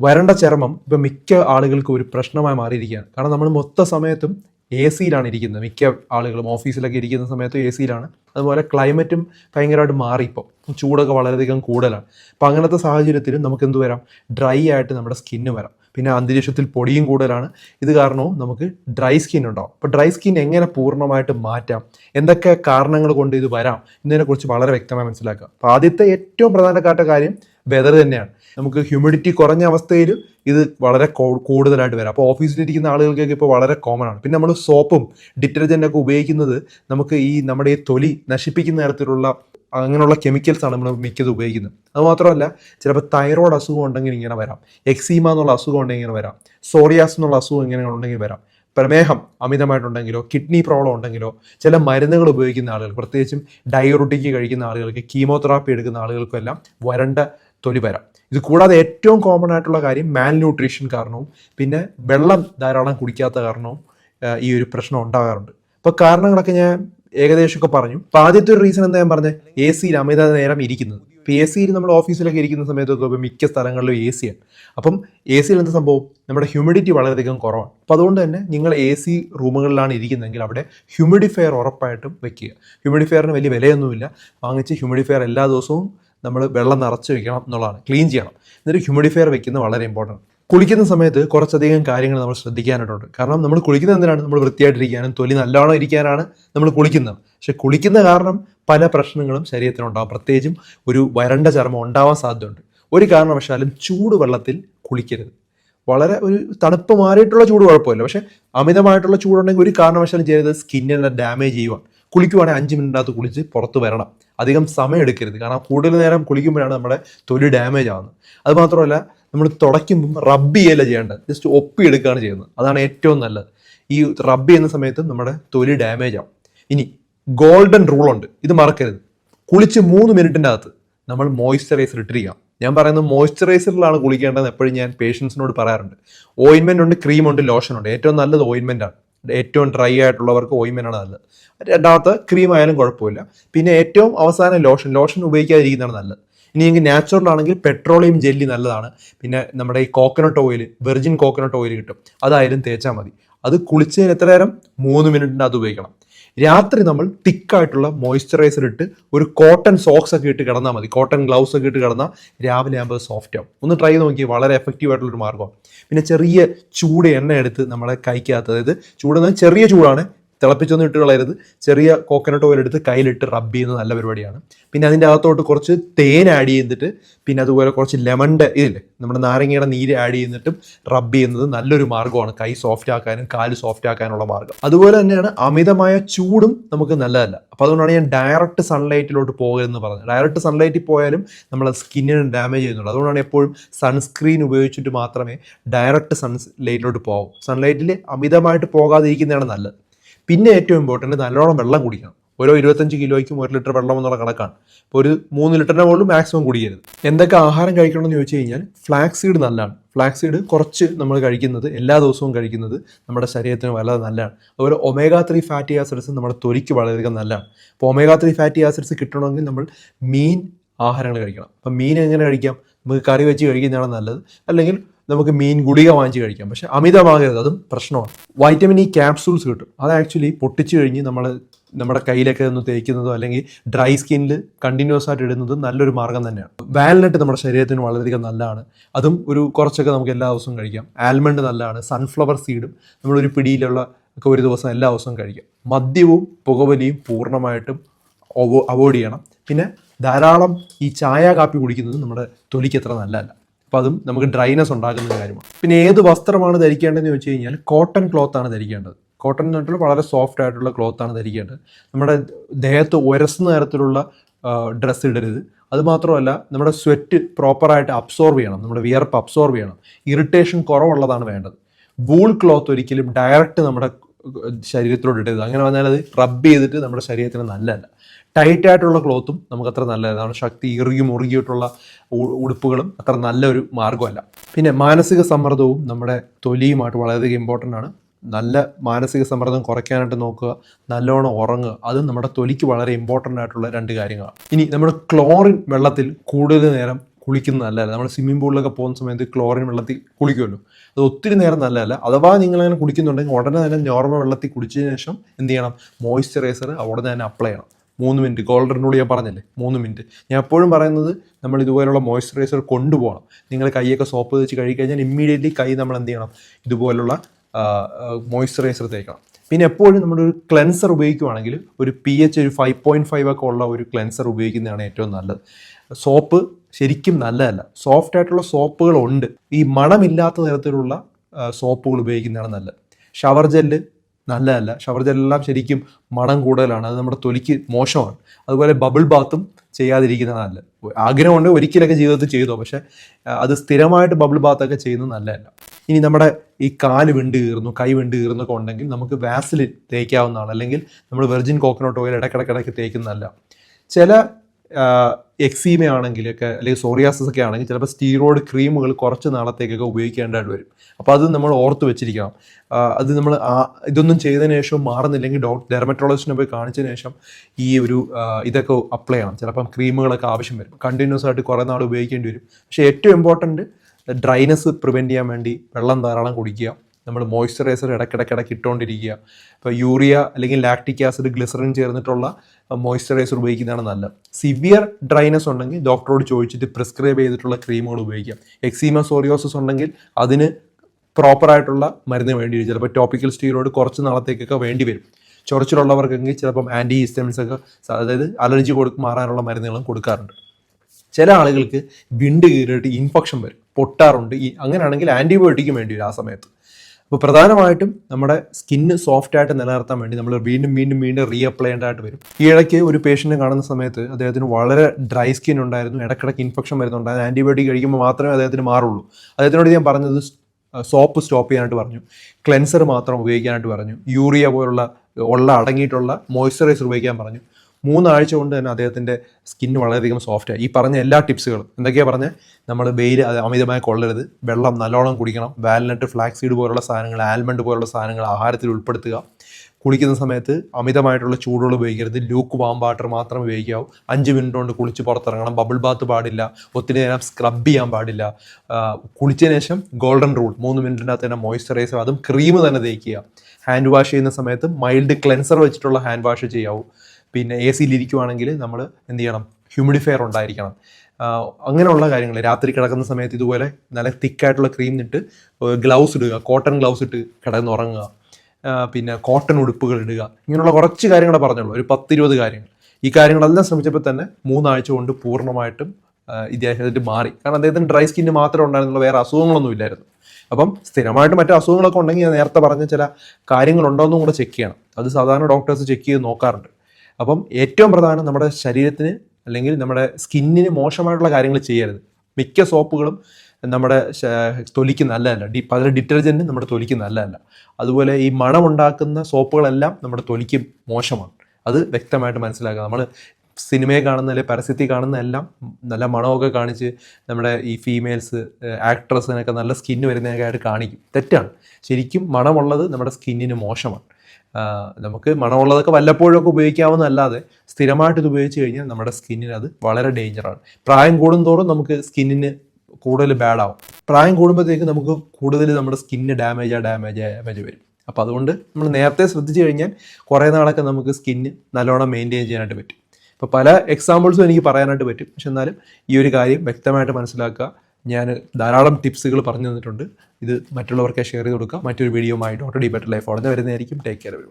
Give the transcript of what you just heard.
വരണ്ട ചർമ്മം ഇപ്പം മിക്ക ആളുകൾക്കും ഒരു പ്രശ്നമായി മാറിയിരിക്കുകയാണ്. കാരണം നമ്മൾ മൊത്ത സമയത്തും എ സിയിലാണ് ഇരിക്കുന്നത്. മിക്ക ആളുകളും ഓഫീസിലൊക്കെ ഇരിക്കുന്ന സമയത്തും എ സിയിലാണ് അതുപോലെ ക്ലൈമറ്റും ഭയങ്കരമായിട്ട് മാറി ഇപ്പോൾ ചൂടൊക്കെ വളരെയധികം കൂടുതലാണ്. അപ്പം അങ്ങനത്തെ സാഹചര്യത്തിലും നമുക്ക് എന്ത് വരാം? ഡ്രൈ ആയിട്ട് നമ്മുടെ സ്കിന്ന് വരാം. പിന്നെ അന്തരീക്ഷത്തിൽ പൊടിയും കൂടുതലാണ്. ഇത് കാരണവും നമുക്ക് ഡ്രൈ സ്കിൻ ഉണ്ടാവും. അപ്പോൾ ഡ്രൈ സ്കിൻ എങ്ങനെ പൂർണമായിട്ട് മാറ്റാം? എന്തൊക്കെ കാരണങ്ങൾ കൊണ്ട് ഇത് വരാം? എന്നതിനെക്കുറിച്ച് വളരെ വ്യക്തമായി മനസ്സിലാക്കുക. അപ്പോൾ ആദ്യത്തെ ഏറ്റവും പ്രധാനപ്പെട്ട കാര്യം വെതർ തന്നെയാണ്. നമുക്ക് ഹ്യൂമിഡിറ്റി കുറഞ്ഞ അവസ്ഥയിൽ ഇത് വളരെ കൂടുതലായിട്ട് വരാം. അപ്പോൾ ഓഫീസിലിരിക്കുന്ന ആളുകൾക്കൊക്കെ ഇപ്പോൾ വളരെ കോമൺ ആണ്. പിന്നെ നമ്മൾ സോപ്പും ഡിറ്റർജന്റ് ഒക്കെ ഉപയോഗിക്കുന്നത് നമുക്ക് ഈ നമ്മുടെ ഈ തൊലി നശിപ്പിക്കുന്ന തരത്തിലുള്ള അങ്ങനെയുള്ള കെമിക്കൽസാണ് നമ്മൾ മിക്കത് ഉപയോഗിക്കുന്നത്. അതുമാത്രമല്ല ചിലപ്പോൾ തൈറോയ്ഡ് അസുഖം ഉണ്ടെങ്കിൽ ഇങ്ങനെ വരാം. എക്സീമ എന്നുള്ള അസുഖം ഉണ്ടെങ്കിൽ ഇങ്ങനെ വരാം. സോറിയാസ് എന്നുള്ള അസുഖം ഇങ്ങനെ ഉണ്ടെങ്കിൽ വരാം. പ്രമേഹം അമിതമായിട്ടുണ്ടെങ്കിലോ കിഡ്നി പ്രോബ്ലം ഉണ്ടെങ്കിലോ ചില മരുന്നുകൾ ഉപയോഗിക്കുന്ന ആളുകൾ പ്രത്യേകിച്ചും ഡയോറിറ്റിക്ക് കഴിക്കുന്ന ആളുകൾക്ക് കീമോതെറാപ്പി എടുക്കുന്ന ആളുകൾക്കും എല്ലാം വരണ്ട തൊലി വരാം ഇത് കൂടാതെ ഏറ്റവും കോമൺ ആയിട്ടുള്ള കാര്യം മാൽ ന്യൂട്രീഷൻ കാരണവും പിന്നെ വെള്ളം ധാരാളം കുടിക്കാത്ത കാരണവും ഈ ഒരു പ്രശ്നം ഉണ്ടാകാറുണ്ട്. അപ്പോൾ കാരണങ്ങളൊക്കെ ഞാൻ ഏകദേശമൊക്കെ പറഞ്ഞു. അപ്പോൾ ആദ്യത്തെ ഒരു റീസൺ എന്താ ഞാൻ പറഞ്ഞത് എ സിയിൽ അമിത നേരം ഇരിക്കുന്നത്. ഇപ്പോൾ എ സിയിൽ നമ്മൾ ഓഫീസിലൊക്കെ ഇരിക്കുന്ന സമയത്തൊക്കെ ഇപ്പോൾ മിക്ക സ്ഥലങ്ങളിലും എ സിയാണ് അപ്പം എ സിയിൽ എന്ത് സംഭവം? നമ്മുടെ ഹ്യൂമിഡിറ്റി വളരെയധികം കുറവാണ്. അപ്പോൾ അതുകൊണ്ട് തന്നെ നിങ്ങൾ എ സി റൂമുകളിലാണ് ഇരിക്കുന്നതെങ്കിൽ അവിടെ ഹ്യൂമിഡിഫയർ ഉറപ്പായിട്ടും വെക്കുക. ഹ്യൂമിഡിഫയറിന് വലിയ വിലയൊന്നുമില്ല. വാങ്ങിച്ച് ഹ്യൂമിഡിഫയർ എല്ലാ ദിവസവും നമ്മൾ വെള്ളം നിറച്ച് വെക്കണം എന്നുള്ളതാണ്. ക്ലീൻ ചെയ്യണം. എന്നിട്ട് ഹ്യൂമിഡിഫയർ വെക്കുന്നത് വളരെ ഇമ്പോർട്ടന്റ് കുളിക്കുന്ന സമയത്ത് കുറച്ചധികം കാര്യങ്ങൾ നമ്മൾ ശ്രദ്ധിക്കാനായിട്ടുണ്ട്. കാരണം നമ്മൾ കുളിക്കുന്നത് എന്തിനാണ്? നമ്മൾ വൃത്തിയായിട്ടിരിക്കാനും തൊലി നല്ലോണം ഇരിക്കാനാണ് നമ്മൾ കുളിക്കുന്നത്. പക്ഷെ കുളിക്കുന്ന കാരണം പല പ്രശ്നങ്ങളും ശരീരത്തിനുണ്ടാകും പ്രത്യേകിച്ചും ഒരു വരണ്ട ചർമ്മം ഉണ്ടാവാൻ സാധ്യതയുണ്ട്. ഒരു കാരണവശാലും ചൂടുവെള്ളത്തിൽ കുളിക്കരുത്. വളരെ ഒരു തണുപ്പ് മാറിയിട്ടുള്ള ചൂട് കുഴപ്പമില്ല. പക്ഷേ അമിതമായിട്ടുള്ള ചൂടുണ്ടെങ്കിൽ ഒരു കാരണവശാലും ചെയ്യരുത്. സ്കിന്നിനെ ഡാമേജ് ചെയ്യുവാൻ. കുളിക്കുവാണെങ്കിൽ അഞ്ച് മിനിറ്റിനകത്ത് കുളിച്ച് പുറത്ത് വരണം. അധികം സമയം എടുക്കരുത്. കാരണം കൂടുതൽ നേരം കുളിക്കുമ്പോഴാണ് നമ്മുടെ തൊലി ഡാമേജ് ആവുന്നത്. അതുമാത്രമല്ല നമ്മൾ തുടയ്ക്കുമ്പം റബ്ബ് ചെയ്യല്ല ചെയ്യേണ്ടത്? ജസ്റ്റ് ഒപ്പി എടുക്കുകയാണ് ചെയ്യുന്നത്. അതാണ് ഏറ്റവും നല്ലത്. ഈ റബ്ബ് ചെയ്യുന്ന സമയത്ത് നമ്മുടെ തൊലി ഡാമേജ് ആവും. ഇനി ഗോൾഡൻ റൂൾ ഉണ്ട്. ഇത് മറക്കരുത്. കുളിച്ച് മൂന്ന് മിനിറ്റിന്റെ അകത്ത് നമ്മൾ മോയ്സ്ചറൈസർ ഇട്ടിരിക്കാം ഞാൻ പറയുന്നത് മോയ്സ്ചറൈസറിലാണ് കുളിക്കേണ്ടതെന്ന് എപ്പോഴും ഞാൻ പേഷ്യൻസിനോട് പറയാറുണ്ട്. ഓയിൻമെന്റ് ഉണ്ട് ക്രീമുണ്ട് ലോഷനുണ്ട് ഏറ്റവും നല്ലത് ഓയിൻമെന്റ് ആണ്. ഏറ്റവും ഡ്രൈ ആയിട്ടുള്ളവർക്ക് ഓയിൻമെന്റാണ് നല്ലത്. രണ്ടാമത്തെ ക്രീം ആയാലും കുഴപ്പമില്ല. പിന്നെ ഏറ്റവും അവസാനം ലോഷൻ. ലോഷൻ ഉപയോഗിക്കാതിരിക്കുന്നതാണ് നല്ലത്. ഇനി എങ്കിൽ നാച്ചുറൽ ആണെങ്കിൽ പെട്രോളിയം ജെല്ലി നല്ലതാണ്. പിന്നെ നമ്മുടെ ഈ coconut oil virgin coconut oil കിട്ടും. അതായാലും തേച്ചാൽ മതി. അത് കുളിച്ചതിന് എത്ര നേരം? മൂന്ന് മിനിറ്റിന്റെ അത് ഉപയോഗിക്കണം. രാത്രി നമ്മൾ തിക്കായിട്ടുള്ള മോയ്സ്ചറൈസർ ഇട്ട് ഒരു കോട്ടൺ സോക്സ് ഒക്കെ ഇട്ട് കിടന്നാൽ മതി. കോട്ടൺ ഗ്ലൗസ് ഒക്കെ ഇട്ട് കിടന്നാൽ രാവിലെ ആകുമ്പോൾ സോഫ്റ്റ് ആവും. ഒന്ന് ട്രൈ ചെയ്ത് നോക്കി വളരെ എഫക്റ്റീവ് ആയിട്ടുള്ളൊരു മാർഗമാണ്. പിന്നെ ചെറിയ ചൂട് എണ്ണ എടുത്ത് നമ്മളെ കൈക്കകത്ത് അതായത് ചൂടെന്ന് ചെറിയ ചൂടാണ് തിളപ്പിച്ചൊന്നും ഇട്ട് കളയരുത്. ചെറിയ കോക്കനട്ട് ഓയിൽ എടുത്ത് കയ്യിലിട്ട് റബ്ബ് ചെയ്യുന്നത് നല്ല പരിപാടിയാണ്. പിന്നെ അതിന്റെ അകത്തോട്ട് കുറച്ച് തേൻ ആഡ് ചെയ്തിട്ട് പിന്നെ അതുപോലെ കുറച്ച് ലെമണിന്റെ ഇതില്ലേ നമ്മുടെ നാരങ്ങയുടെ നീര് ആഡ് ചെയ്തിട്ടും റബ്ബ് ചെയ്യുന്നത് നല്ലൊരു മാർഗമാണ്. കൈ സോഫ്റ്റ് ആക്കാനും കാൽ സോഫ്റ്റ് ആക്കാനുള്ള മാർഗം. അതുപോലെ തന്നെയാണ് അമിതമായ ചൂടും നമുക്ക് നല്ലതല്ല. അപ്പോൾ അതുകൊണ്ടാണ് ഞാൻ ഡയറക്റ്റ് സൺലൈറ്റിലോട്ട് പോകരുതെന്ന് പറഞ്ഞത്. ഡയറക്റ്റ് സൺലൈറ്റിൽ പോയാലും നമ്മളെ സ്കിന്നിന് ഡാമേജ് ചെയ്യുന്നുള്ളൂ അതുകൊണ്ടാണ് എപ്പോഴും സൺസ്ക്രീൻ ഉപയോഗിച്ചിട്ട് മാത്രമേ ഡയറക്റ്റ് സൺലൈറ്റിലോട്ട് പോകൂ. സൺലൈറ്റിൽ അമിതമായിട്ട് പോകാതിരിക്കുന്നതാണ് നല്ലത്. പിന്നെ ഏറ്റവും ഇമ്പോർട്ടന്റ് നല്ലോണം വെള്ളം കുടിക്കണം. ഓരോ ഇരുപത്തഞ്ച് കിലോയ്ക്കും ഒരു ലിറ്റർ വെള്ളം എന്നുള്ള കണക്കാണ്. ഇപ്പോൾ ഒരു മൂന്ന് ലിറ്ററിനെ മുകളിൽ മാക്സിമം കുടിക്കരുത്. എന്തൊക്കെ ആഹാരം കഴിക്കണമെന്ന് ചോദിച്ചു കഴിഞ്ഞാൽ ഫ്ലാക്സീഡ് സീഡ് നല്ലതാണ്. ഫ്ലാക്സീഡ് സീഡ് കുറച്ച് നമ്മൾ കഴിക്കുന്നത് എല്ലാ ദിവസവും കഴിക്കുന്നത് നമ്മുടെ ശരീരത്തിന് വളരെ നല്ലതാണ്. അതുപോലെ ഒമേഗ ത്രീ ഫാറ്റി ആസിഡ്സ് നമ്മുടെ തൊലിക്ക് വളരെയധികം നല്ലതാണ്. അപ്പോൾ ഒമേഗ ത്രീ ഫാറ്റി ആസിഡ്സ് കിട്ടണമെങ്കിൽ നമ്മൾ മീൻ ആഹാരങ്ങൾ കഴിക്കണം. അപ്പം മീൻ എങ്ങനെ കഴിക്കാം? നമുക്ക് കറി വെച്ച് കഴിക്കുന്നതാണ് നല്ലത്. അല്ലെങ്കിൽ നമുക്ക് മീൻ ഗുളിക വാങ്ങിച്ച് കഴിക്കാം. പക്ഷെ അമിതമാകരുത്. അതും പ്രശ്നമാണ്. വൈറ്റമിൻ ഇ ക്യാപ്സൂൾസ് കിട്ടും. അത് ആക്ച്വലി പൊട്ടിച്ചു കഴിഞ്ഞ് നമ്മൾ നമ്മുടെ കയ്യിലൊക്കെ ഒന്ന് തേക്കുന്നതോ അല്ലെങ്കിൽ ഡ്രൈ സ്കിന്നിൽ കണ്ടിന്യൂസ് ആയിട്ട് ഇടുന്നത് നല്ലൊരു മാർഗം തന്നെയാണ്. വാൽനട്ട് നമ്മുടെ ശരീരത്തിന് വളരെയധികം നല്ലതാണ്. അതും ഒരു കുറച്ചൊക്കെ നമുക്ക് എല്ലാ ദിവസവും കഴിക്കാം. ആൽമണ്ട് നല്ലതാണ്. സൺഫ്ലവർ സീഡും നമ്മളൊരു പിടിയിലുള്ള ഒക്കെ ഒരു ദിവസം എല്ലാ ദിവസവും കഴിക്കാം. മദ്യവും പുകവലിയും പൂർണമായിട്ടും അവോയ്ഡ് ചെയ്യണം. പിന്നെ ധാരാളം ഈ ചായ കാപ്പി കുടിക്കുന്നത് നമ്മുടെ തൊലിക്ക് അത്ര നല്ലതല്ല. അപ്പോൾ അതും നമുക്ക് ഡ്രൈനസ് ഉണ്ടാക്കുന്ന കാര്യമാണ്. പിന്നെ ഏത് വസ്ത്രമാണ് ധരിക്കേണ്ടതെന്ന് ചോദിച്ചു കഴിഞ്ഞാൽ കോട്ടൺ ക്ലോത്ത് ആണ് ധരിക്കേണ്ടത്. കോട്ടൺ എന്ന് പറഞ്ഞാൽ വളരെ സോഫ്റ്റ് ആയിട്ടുള്ള ക്ലോത്ത് ആണ് ധരിക്കേണ്ടത്. നമ്മുടെ ദേഹത്ത് ഉരസുന്ന തരത്തിലുള്ള ഡ്രസ്സ് ഇടരുത്. അതുമാത്രമല്ല നമ്മുടെ സ്വെറ്റ് പ്രോപ്പറായിട്ട് അബ്സോർവ് ചെയ്യണം. നമ്മുടെ വിയർപ്പ് അബ്സോർവ് ചെയ്യണം. ഇറിറ്റേഷൻ കുറവുള്ളതാണ് വേണ്ടത്. വൂൾ ക്ലോത്ത് ഒരിക്കലും ഡയറക്റ്റ് നമ്മുടെ ശരീരത്തിലോട്ട് ഇട്ടത് അങ്ങനെ വന്നാൽ അത് റബ്ബ് ചെയ്തിട്ട് നമ്മുടെ ശരീരത്തിന് നല്ലതല്ല. ടൈറ്റ് ആയിട്ടുള്ള ക്ലോത്തും നമുക്ക് അത്ര നല്ലതല്ല. നമ്മുടെ ശക്തി ഇറുകി മുറുകിയിട്ടുള്ള ഉടുപ്പുകളും അത്ര നല്ലൊരു മാർഗമല്ല. പിന്നെ മാനസിക സമ്മർദ്ദവും നമ്മുടെ തൊലിയുമായിട്ട് വളരെയധികം ഇമ്പോർട്ടന്റ് ആണ്. നല്ല മാനസിക സമ്മർദ്ദം കുറയ്ക്കാനായിട്ട് നോക്കുക നല്ലോണം ഉറങ്ങുക അതും നമ്മുടെ തൊലിക്ക് വളരെ ഇമ്പോർട്ടന്റ് ആയിട്ടുള്ള രണ്ട് കാര്യങ്ങളാണ്. ഇനി നമ്മുടെ ക്ലോറിൻ വെള്ളത്തിൽ കൂടുതൽ നേരം കുളിക്കുന്നത് നല്ലതല്ല. നമ്മൾ സ്വിമ്മിംഗ് പൂളിലൊക്കെ പോകുന്ന സമയത്ത് ക്ലോറിൻ വെള്ളത്തിൽ കുളിക്കുമല്ലോ. അത് ഒത്തിരി നേരം നല്ലതല്ല. അഥവാ നിങ്ങളങ്ങനെ കുളിക്കുന്നുണ്ടെങ്കിൽ ഉടനെ തന്നെ നോർമൽ വെള്ളത്തിൽ കുടിച്ചതിന് ശേഷം എന്ത് ചെയ്യണം? മോയ്സ്ചറൈസർ അവിടെ തന്നെ അപ്ലൈ ചെയ്യണം. മൂന്ന് മിനിറ്റ് ഗോൾഡറിനോട് ഞാൻ പറഞ്ഞില്ലേ? മൂന്ന് മിനിറ്റ് ഞാൻ എപ്പോഴും പറയുന്നത് നമ്മൾ ഇതുപോലുള്ള മോയ്സ്ചറൈസർ കൊണ്ടുപോകണം. നിങ്ങൾ കൈയൊക്കെ സോപ്പ് വെച്ച് കഴിക്കഴിഞ്ഞാൽ ഇമ്മീഡിയറ്റ്ലി കൈ നമ്മൾ എന്ത് ചെയ്യണം? ഇതുപോലുള്ള മോയ്സ്ചറൈസർ തേക്കണം. പിന്നെ എപ്പോഴും നമ്മളൊരു ക്ലെൻസർ ഉപയോഗിക്കുവാണെങ്കിൽ ഒരു പി എച്ച് ഒരു ഫൈവ് പോയിന്റ് ഫൈവ് ഒക്കെ ഉള്ള ഒരു ക്ലെൻസർ ഉപയോഗിക്കുന്നതാണ് ഏറ്റവും നല്ലത്. സോപ്പ് ശരിക്കും നല്ലതല്ല. സോഫ്റ്റ് ആയിട്ടുള്ള സോപ്പുകളുണ്ട്. ഈ മണമില്ലാത്ത തരത്തിലുള്ള സോപ്പുകൾ ഉപയോഗിക്കുന്നതാണ് നല്ലത്. ഷവർ ജെല്ല് നല്ലതല്ല. ഷവർ ജെല്ലെല്ലാം ശരിക്കും മണം കൂടുതലാണ്. അത് നമ്മുടെ തൊലിക്ക് മോശമാണ്. അതുപോലെ ബബിൾ ബാത്തും ചെയ്യാതിരിക്കുന്നതാണ് നല്ലത്. ആഗ്രഹമുണ്ട് ഒരിക്കലൊക്കെ ജീവിതത്തിൽ ചെയ്തോ പക്ഷേ അത് സ്ഥിരമായിട്ട് ബബിൾ ബാത്തൊക്കെ ചെയ്യുന്നത് നല്ലതല്ല. ഇനി നമ്മുടെ ഈ കാൽ വിണ്ട് കീറുന്നു കൈ വിണ്ട് കീറുന്നൊക്കെ ഉണ്ടെങ്കിൽ നമുക്ക് വാസലിൻ തേക്കാവുന്നതാണ്. അല്ലെങ്കിൽ നമ്മൾ വെർജിൻ കോക്കനട്ട് ഓയിൽ ഇടയ്ക്കിടയ്ക്കിടയ്ക്ക് തേക്കുന്നതല്ല. ചില എക്സീമ ആണെങ്കിലൊക്കെ അല്ലെങ്കിൽ സോറിയാസിസ് ഒക്കെ ആണെങ്കിൽ ചിലപ്പോൾ സ്റ്റീറോയിഡ് ക്രീമുകൾ കുറച്ച് നാളത്തേക്കൊക്കെ ഉപയോഗിക്കേണ്ടതായിട്ട് വരും. അപ്പോൾ അത് നമ്മൾ ഓർത്ത് വെച്ചിരിക്കണം. അത് നമ്മൾ ഇതൊന്നും ചെയ്തതിന് ശേഷം മാറുന്നില്ലെങ്കിൽ ഡോക്ടർ ഡെർമറ്റോളജിസ്റ്റിനെ പോയി കാണിച്ചതിന് ശേഷം ഈ ഒരു ഇതൊക്കെ അപ്ലൈ ചെയ്യണം. ചിലപ്പം ക്രീമുകളൊക്കെ ആവശ്യം വരും. കണ്ടിന്യൂസ് ആയിട്ട് കുറേ നാൾ ഉപയോഗിക്കേണ്ടി വരും. പക്ഷേ ഏറ്റവും ഇമ്പോർട്ടന്റ് ഡ്രൈനസ് പ്രിവെന്റ് ചെയ്യാൻ വേണ്ടി വെള്ളം ധാരാളം കുടിക്കുക. നമ്മൾ മോയ്സ്ചറൈസർ ഇടയ്ക്കിടയ്ക്കിടയ്ക്ക് ഇട്ടുകൊണ്ടിരിക്കുക. ഇപ്പോൾ യൂറിയ അല്ലെങ്കിൽ ലാക്ടിക് ആസിഡ് ഗ്ലിസറിൻ ചേർന്നിട്ടുള്ള മോയ്സ്ചറൈസർ ഉപയോഗിക്കുന്നതാണ് നല്ലത്. സിവിയർ ഡ്രൈനസ് ഉണ്ടെങ്കിൽ ഡോക്ടറോട് ചോദിച്ചിട്ട് പ്രിസ്ക്രൈബ് ചെയ്തിട്ടുള്ള ക്രീമുകൾ ഉപയോഗിക്കാം എക്സീമ സോറിയോസിസ് ഉണ്ടെങ്കിൽ അതിന് പ്രോപ്പറായിട്ടുള്ള മരുന്ന് വേണ്ടി വരും ചിലപ്പോൾ ടോപ്പിക്കൽ സ്റ്റീറോയിഡ് കുറച്ച് നാളത്തേക്കൊക്കെ വേണ്ടി വരും. ചൊറിച്ചിലുള്ളവർക്കെങ്കിൽ ചിലപ്പം ആന്റി ഹിസ്റ്റമിൻസ് ഒക്കെ അതായത് അലർജി കൊടു മാറാനുള്ള മരുന്നുകളും കൊടുക്കാറുണ്ട്. ചില ആളുകൾക്ക് വിണ്ട് കീറിയിട്ട് ഇൻഫെക്ഷൻ വരും. പൊട്ടാറുണ്ട്. ഈ അങ്ങനെയാണെങ്കിൽ ആന്റിബയോട്ടിക്കും വേണ്ടി വരും ആ സമയത്ത്. അപ്പോൾ പ്രധാനമായിട്ടും നമ്മുടെ സ്കിന്ന് സോഫ്റ്റ് ആയിട്ട് നിലനിർത്താൻ വേണ്ടി നമ്മൾ വീണ്ടും വീണ്ടും വീണ്ടും റീ അപ്ലൈ ചെയ്യേണ്ടതായിട്ട് വരും. ഈ ഇടയ്ക്ക് ഒരു പേഷ്യന്റ് കാണുന്ന സമയത്ത് അദ്ദേഹത്തിന് വളരെ ഡ്രൈ സ്കിൻ ഉണ്ടായിരുന്നു ഇടയ്ക്കിടയ്ക്ക് ഇൻഫെക്ഷൻ വരുന്നുണ്ടായിരുന്നു. ആന്റിബയോട്ടിക് കഴിക്കുമ്പോൾ മാത്രമേ അദ്ദേഹത്തിന് മാറുള്ളൂ. അദ്ദേഹത്തിനോട് ഞാൻ പറഞ്ഞത് സോപ്പ് സ്റ്റോപ്പ് ചെയ്യാനായിട്ട് പറഞ്ഞു. ക്ലെൻസർ മാത്രം ഉപയോഗിക്കാനായിട്ട് പറഞ്ഞു. യൂറിയ പോലുള്ള ഉള്ള അടങ്ങിയിട്ടുള്ള മോയ്സ്ചറൈസർ ഉപയോഗിക്കാൻ പറഞ്ഞു. മൂന്നാഴ്ച കൊണ്ട് തന്നെ അദ്ദേഹത്തിന്റെ സ്കിന്ന് വളരെയധികം സോഫ്റ്റായി ഈ പറഞ്ഞ എല്ലാ ടിപ്സുകളും എന്തൊക്കെയാണ് പറഞ്ഞത് നമ്മൾ വെയിൽ അമിതമായി കൊള്ളരുത്. വെള്ളം നല്ലോണം കുടിക്കണം. വാൽനട്ട് ഫ്ലാക്സ് സീഡ് പോലുള്ള സാധനങ്ങൾ ആൽമണ്ട് പോലുള്ള സാധനങ്ങൾ ആഹാരത്തിൽ ഉൾപ്പെടുത്തുക. കുളിക്കുന്ന സമയത്ത് അമിതമായിട്ടുള്ള ചൂടുകൾ ഉപയോഗിക്കരുത്. ലൂക്ക് വാം വാട്ടർ മാത്രം ഉപയോഗിക്കാവൂ. അഞ്ച് മിനിറ്റ് കൊണ്ട് കുളിച്ച് പുറത്തിറങ്ങണം. ബബിൾ ബാത്ത് പാടില്ല. ഒത്തിരി നേരം സ്ക്രബ് ചെയ്യാൻ പാടില്ല. കുളിച്ചതിന് ശേഷം ഗോൾഡൻ റൂൾ. മൂന്ന് മിനിറ്റിനകത്ത് തന്നെ മോയ്സ്ചറൈസർ അതും ക്രീം തന്നെ തേക്കുക. ഹാൻഡ് വാഷ് ചെയ്യുന്ന സമയത്ത് മൈൽഡ് ക്ലെൻസർ വെച്ചിട്ടുള്ള ഹാൻഡ് വാഷ് ചെയ്യാവൂ. പിന്നെ എ സിയിലിരിക്കുവാണെങ്കിൽ നമ്മൾ എന്ത് ചെയ്യണം? ഹ്യൂമിഡിഫയർ ഉണ്ടായിരിക്കണം. അങ്ങനെയുള്ള കാര്യങ്ങൾ. രാത്രി കിടക്കുന്ന സമയത്ത് ഇതുപോലെ നല്ല തിക്കായിട്ടുള്ള ക്രീം ഇട്ട് ഗ്ലൗസ് ഇടുക കോട്ടൺ ഗ്ലൗസ് ഇട്ട് കിടന്നുറങ്ങുക. പിന്നെ കോട്ടൺ ഉടുപ്പുകൾ ഇടുക. ഇങ്ങനെയുള്ള കുറച്ച് കാര്യങ്ങൾ പറഞ്ഞുള്ളൂ. ഒരു പത്തിരുപത് കാര്യങ്ങൾ. ഈ കാര്യങ്ങളെല്ലാം ശ്രമിച്ചപ്പോൾ തന്നെ മൂന്നാഴ്ച കൊണ്ട് പൂർണമായിട്ടും ഇദ്ദേഹത്തിന് മാറി. കാരണം അദ്ദേഹത്തിന് ഡ്രൈ സ്കിന്ന് മാത്രമേ ഉണ്ടായിരുന്നുള്ളൂ. വേറെ അസുഖങ്ങളൊന്നും ഇല്ലായിരുന്നു. അപ്പം സ്ഥിരമായിട്ട് മറ്റു അസുഖങ്ങളൊക്കെ ഉണ്ടെങ്കിൽ നേരത്തെ പറഞ്ഞ ചില കാര്യങ്ങളുണ്ടോ എന്നും കൂടെ ചെക്ക് ചെയ്യണം. അത് സാധാരണ ഡോക്ടേഴ്സ് ചെക്ക് ചെയ്ത് നോക്കാറുണ്ട്. അപ്പം ഏറ്റവും പ്രധാനം നമ്മുടെ ശരീരത്തിന് അല്ലെങ്കിൽ നമ്മുടെ സ്കിന്നിന് മോശമായിട്ടുള്ള കാര്യങ്ങൾ ചെയ്യരുത്. മിക്ക സോപ്പുകളും നമ്മുടെ തൊലിക്ക് നല്ലതല്ല. ഡി പല ഡിറ്റർജന്റും നമ്മുടെ തൊലിക്ക് നല്ലതല്ല. അതുപോലെ ഈ മണമുണ്ടാക്കുന്ന സോപ്പുകളെല്ലാം നമ്മുടെ തൊലിക്ക് മോശമാണ്. അത് വ്യക്തമായിട്ട് മനസ്സിലാക്കുക നമ്മൾ സിനിമയെ കാണുന്ന അല്ലെങ്കിൽ പരസ്യത്തിൽ കാണുന്ന എല്ലാം നല്ല മണമൊക്കെ കാണിച്ച് നമ്മുടെ ഈ ഫീമെയിൽസ് ആക്ട്രസിനൊക്കെ നല്ല സ്കിന്ന് വരുന്നതൊക്കെ ആയിട്ട് കാണിക്കും. തെറ്റാണ്. ശരിക്കും മണമുള്ളത് നമ്മുടെ സ്കിന്നിന് മോശമാണ്. നമുക്ക് മണമുള്ളതൊക്കെ വല്ലപ്പോഴൊക്കെ ഉപയോഗിക്കാവുന്നതല്ലാതെ സ്ഥിരമായിട്ട് ഇത് ഉപയോഗിച്ച് കഴിഞ്ഞാൽ നമ്മുടെ സ്കിന്നിന് അത് വളരെ ഡേഞ്ചറാണ്. പ്രായം കൂടുന്തോറും നമുക്ക് സ്കിന്നിന് കൂടുതൽ ബാഡ് ആവും പ്രായം കൂടുമ്പോഴത്തേക്ക് നമുക്ക് കൂടുതൽ നമ്മുടെ സ്കിന്ന് ഡാമേജ് ഡാമേജ് ഡാമേജ് വരും. അപ്പോൾ അതുകൊണ്ട് നമ്മൾ നേരത്തെ ശ്രദ്ധിച്ചു കഴിഞ്ഞാൽ കുറേ നാളൊക്കെ നമുക്ക് സ്കിന്ന് നല്ലോണം മെയിന്റെയിൻ ചെയ്യാനായിട്ട് പറ്റും. ഇപ്പോൾ പല എക്സാമ്പിൾസും എനിക്ക് പറയാനായിട്ട് പറ്റും. പക്ഷെ എന്നാലും ഈ ഒരു കാര്യം വ്യക്തമായിട്ട് മനസ്സിലാക്കുക. ഞാൻ ധാരാളം ടിപ്സുകൾ പറഞ്ഞു തന്നിട്ടുണ്ട്. ഇത് മറ്റുള്ളവർക്ക് ഷെയർ ചെയ്ത് കൊടുക്കുക മറ്റൊരു വീഡിയോ ആയിട്ട് ഓട്ടോ ഡി ബെറ്റർ ലൈഫ് ഉടനെ വരുന്നതായിരിക്കും. Take care every